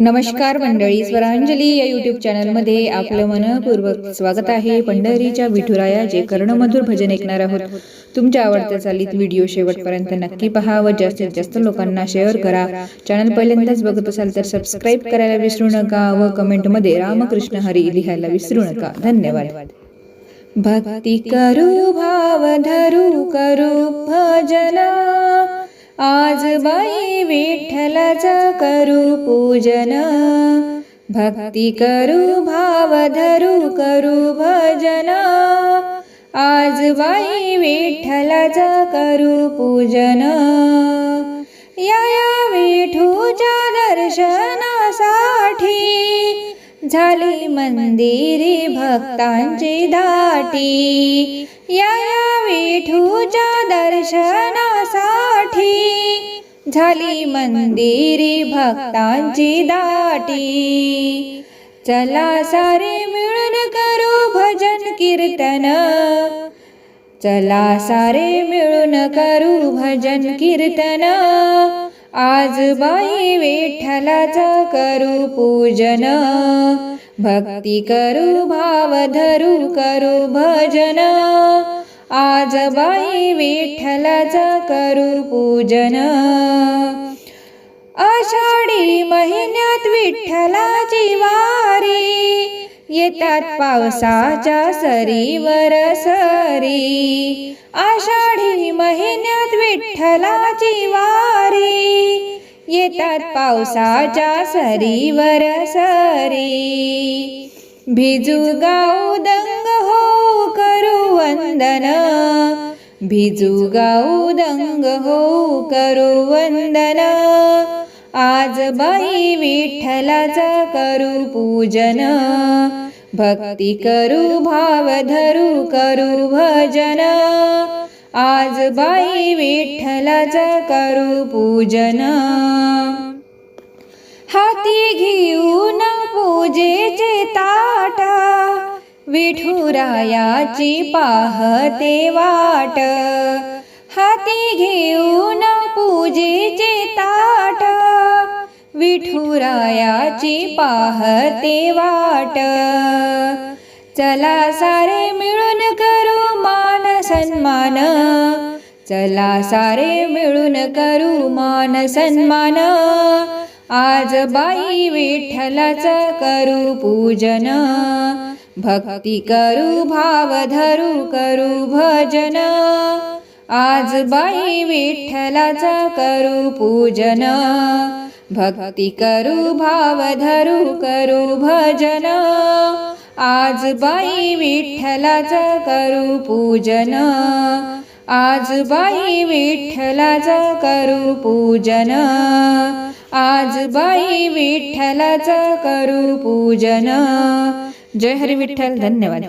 नमस्कार मंडळी स्वरांजली या युट्यूब चॅनलमध्ये आपलं मनपूर्वक स्वागत आहे. पंढरीच्या विठुराया जे कर्णमधुर भजन ऐकणार आहोत. तुमच्या आवडत्या चालीत व्हिडिओ शेवटपर्यंत नक्की पहा व जास्तीत जास्त लोकांना शेअर करा. चॅनल पहिल्यांदाच बघत असाल तर सबस्क्राईब करायला विसरू नका व कमेंटमध्ये रामकृष्ण हरी लिहायला विसरू नका. धन्यवाद. भक्ती करू भाव धरू करू भजना आज बाई विठ्ठलाचा करू पूजन. भक्ती करू भाव धरू करू भजन. आज बाई विठ्ठलाचा करू पूजन. झाली मंदिरी भक्तांची दाटी. या विठूच्या दर्शनासाठी झाली मंदिरी भक्तांची दाटी. चला सारे मिळून करू भजन कीर्तन. चला सारे मिळून करू भजन कीर्तन. आज बाई विठ्ठलाचं करू पूजन. भक्ती करू भाव धरू करू भजन. आज बाई विठ्ठलाचं करू पूजन. आषाढी महिन्यात विठ्ठलाची वारी. येतात पावसाच्या सरीवर सरी. आषाढी महिन्यात विठ्ठलाची वारी. येतात पावसाच्या सरीवर सरी. भिजू गाऊ दंग हो करू वंदन. भिजू गाऊ दंग हो करू वंदन. आज बाई विठ्ठलाचं करू पूजन. भक्ती करू भाव धरू करू भजन. आज बाई विठ्ठलाचं करू पूजन. हाती घेऊन पूजेचे ताट विठुरायाची पाहते वाट. हाती घेऊन पूजेचे ताट विठुरायाची पाहते वाट. चला सारे मिळून करू मान सन्मान. चला सारे मिळून करू मान सन्मान. आज बाई विठ्ठलाचं करू पूजन. भक्ती करू भाव धरू करू भजन. आज बाई विठ्ठलाचं करू पूजन. भक्ती करू भाव धरू करू भजन। आज बाई विठ्ठलाचं करू पूजन। आज बाई विठ्ठलाचं करू पूजन। आज बाई विठ्ठलाचं करू पूजन। जय हरी विठ्ठल धन्यवाद।